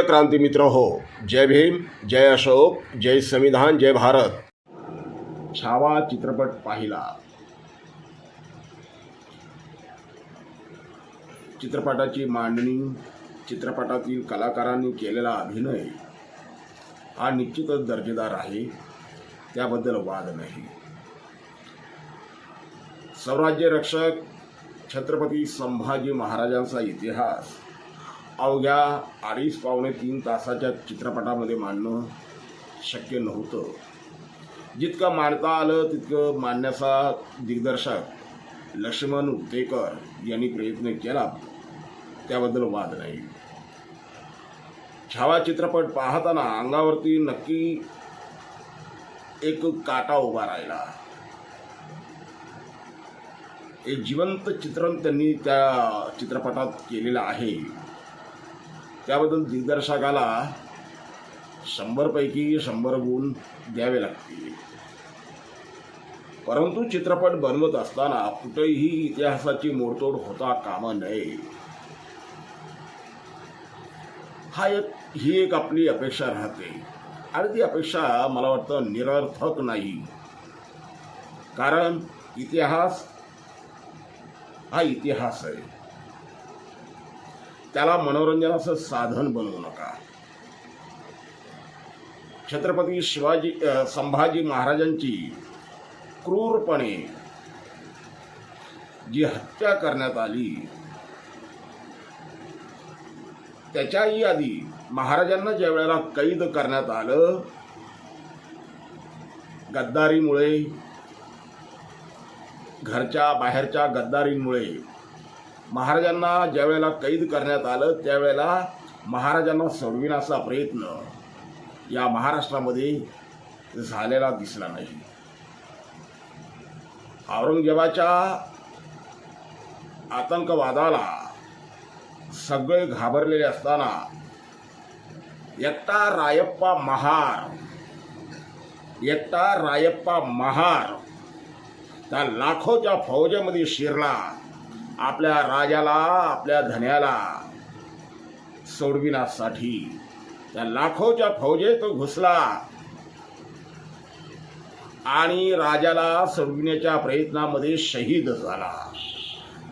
प्रिय क्रांती मित्र हो जय भीम जय अशोक जय संविधान जय भारत. छावा चित्रपट पाहिला. चित्रपटाची मांडणी चित्रपटातील कलाकारांनी केलेला अभिनय हा निश्चितच दर्जेदार आहे त्याबद्दल वाद नाही. स्वराज्य रक्षक छत्रपती संभाजी महाराजांचा इतिहास अवघ्या अडीच पावणे तीन तासाच्या चित्रपटामध्ये मांडणं शक्य नव्हतं. जितकं मांडता आलं तितकं मांडण्याचा दिग्दर्शक लक्ष्मण उतेकर यांनी प्रयत्न केला. त्याबद्दल वाद नाही. छावा चित्रपट पाहताना अंगावरती नक्की एक काटा उभा राहिला. एक जिवंत चित्रण त्यांनी त्या चित्रपटात केलेलं आहे. त्याबद्दल दिग्दर्शकाला शंभरपैकी शंभर गुण द्यावे लागतील. परंतु चित्रपट बनवत असताना कुठेही इतिहासाची मोडतोड होता कामा नये. हा एक ही एक आपली अपेक्षा राहते. आणि ती अपेक्षा मला वाटतं निरर्थक नाही. कारण इतिहास हा इतिहास आहे. त्याला मनोरंजनाचं साधन बनवू नका. छत्रपती शिवाजी संभाजी महाराजांची क्रूरपणे जी हत्या करण्यात आली त्याच्याही आधी महाराजांना ज्या वेळेला कैद करण्यात आलं गद्दारीमुळे घरच्या बाहेरच्या गद्दारीमुळे महाराजांना ज्या वेळेला कैद करण्यात आलं त्यावेळेला महाराजांना सोडविण्याचा प्रयत्न या महाराष्ट्रामध्ये झालेला दिसला नाही. औरंगजेबाच्या आतंकवादाला सगळे घाबरलेले असताना एकटा रायप्पा महार एकटा रायप्पा महार त्या लाखोच्या फौजेमध्ये शिरला. आपल्या राजाला आपल्या धन्याला सोडविण्यासाठी. त्या लाखोच्या फौजेत तो घुसला. आणि राजाला सोडविण्याच्या प्रयत्नामध्ये शहीद झाला.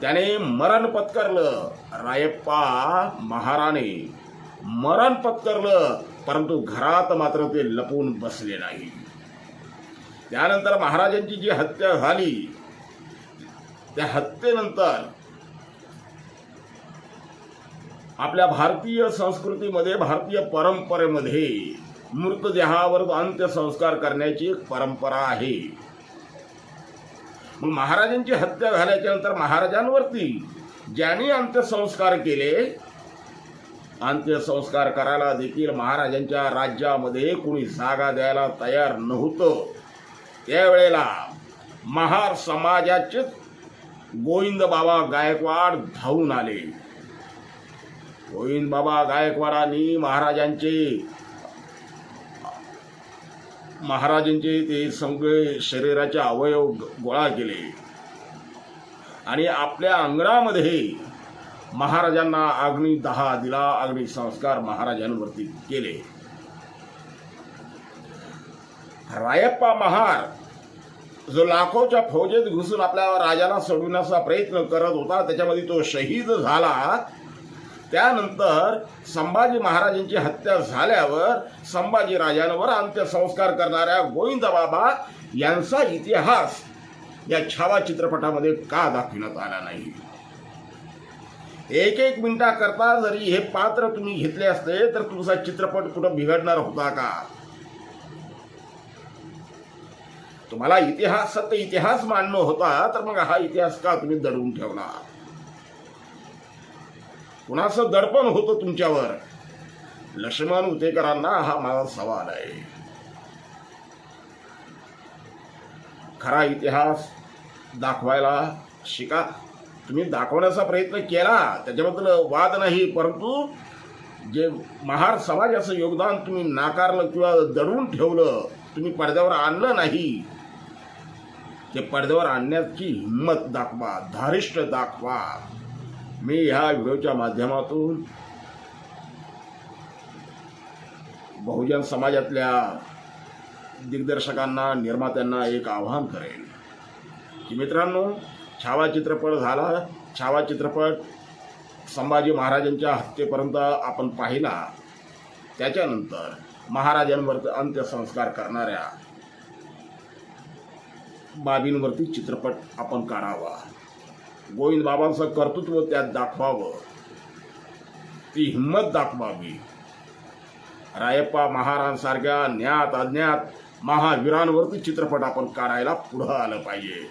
त्याने मरण पत्करलं. रायप्पा महाराने मरण पत्करलं परंतु घरात मात्र ते लपून बसले नाही. त्यानंतर महाराजांची जी हत्या झाली त्या हत्येनंतर आपल्या भारतीय संस्कृतीमध्ये भारतीय परंपरेमध्ये मृतदेहावर अंत्यसंस्कार करण्याची एक परंपरा आहे. मग महाराजांची हत्या झाल्याच्यानंतर महाराजांवरती ज्यांनी अंत्यसंस्कार केले अंत्यसंस्कार करायला देखील महाराजांच्या राज्यामध्ये कुणी जागा द्यायला तयार नव्हतं. त्यावेळेला महार समाजाचे गोविंद बाबा गायकवाड धावून आले. गोविंद बाबा गायकवाडांनी महाराजांचे. महाराजांचे ते सगळे शरीराचे अवयव गोळा केले. आणि आपल्या अंगणामध्ये महाराजांना अग्नी दहा दिला अग्नी संस्कार महाराजांवरती केले. रायप्पा महार जो लाखोच्या फौजेत घुसून आपल्या राजाला सोडविण्याचा प्रयत्न करत होता त्याच्यामध्ये तो शहीद झाला. त्यानंतर संभाजी महाराजांची हत्या झाल्यावर संभाजी राजांवर अंत्यसंस्कार करणाऱ्या गोविंद बाबा यांचा इतिहास या छावा चित्रपटामध्ये का दाखविण्यात आला नाही? एक एक मिनिटाकरता जरी हे पात्र तुम्ही घेतले असते तर तुमचा चित्रपट कुठं बिघडणार होता का? तुम्हाला इतिहास सत्य इतिहास मांडणं होता तर मग हा इतिहास का तुम्ही दडवून ठेवला कुणाचं दडपण होतं तुमच्यावर? लक्ष्मण उतेकरांना हा माझा सवाल आहे. खरा इतिहास दाखवायला शिका. तुम्ही दाखवण्याचा प्रयत्न केला त्याच्याबद्दल वाद नाही परंतु जे महार समाजाचं योगदान तुम्ही नाकारलं किंवा दडवून ठेवलं तुम्ही पडद्यावर आणलं नाही. ते पडद्यावर आणण्याची हिंमत दाखवा धारिष्ट दाखवा. मी ह्या व्हिडिओच्या माध्यमातून बहुजन समाजातल्या दिग्दर्शकांना निर्मात्यांना एक आव्हान करेन. की मित्रांनो छावा चित्रपट झाला. छावा चित्रपट संभाजी महाराजांच्या हत्येपर्यंत आपण पाहिला. त्याच्यानंतर महाराजांवर अंत्यसंस्कार करणाऱ्या बाबींवरती चित्रपट आपण काढावा. गोविंद बाबांचं कर्तृत्व त्यात दाखवावं. ती हिंमत दाखवावी. रायप्पा महाराजांसारख्या ज्ञात अज्ञात महावीरांवरती चित्रपट आपण काढायला पुढं आलं पाहिजे.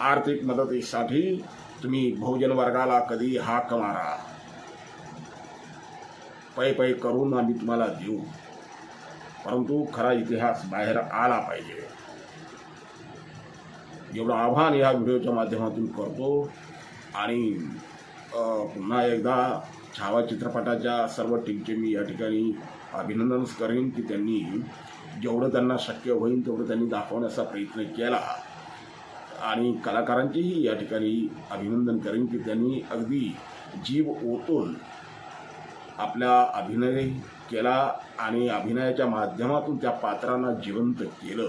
आर्थिक मदतीसाठी तुम्ही बहुजन वर्गाला कधी हाक मारा. पै पै करून आम्ही तुम्हाला देऊ. परंतु खरा इतिहास बाहेर आला पाहिजे. एवढं आव्हान या व्हिडिओच्या माध्यमातून करतो. आणि पुन्हा एकदा छावा चित्रपटाच्या सर्व टीमचे मी या ठिकाणी अभिनंदनच करेन की त्यांनी जेवढं त्यांना शक्य होईल तेवढं त्यांनी दाखवण्याचा प्रयत्न केला. आणि कलाकारांचेही या ठिकाणी अभिनंदन करेन की त्यांनी अगदी जीव ओतून आपला अभिनय केला आणि अभिनयाच्या माध्यमातून त्या पात्रांना जिवंत केलं.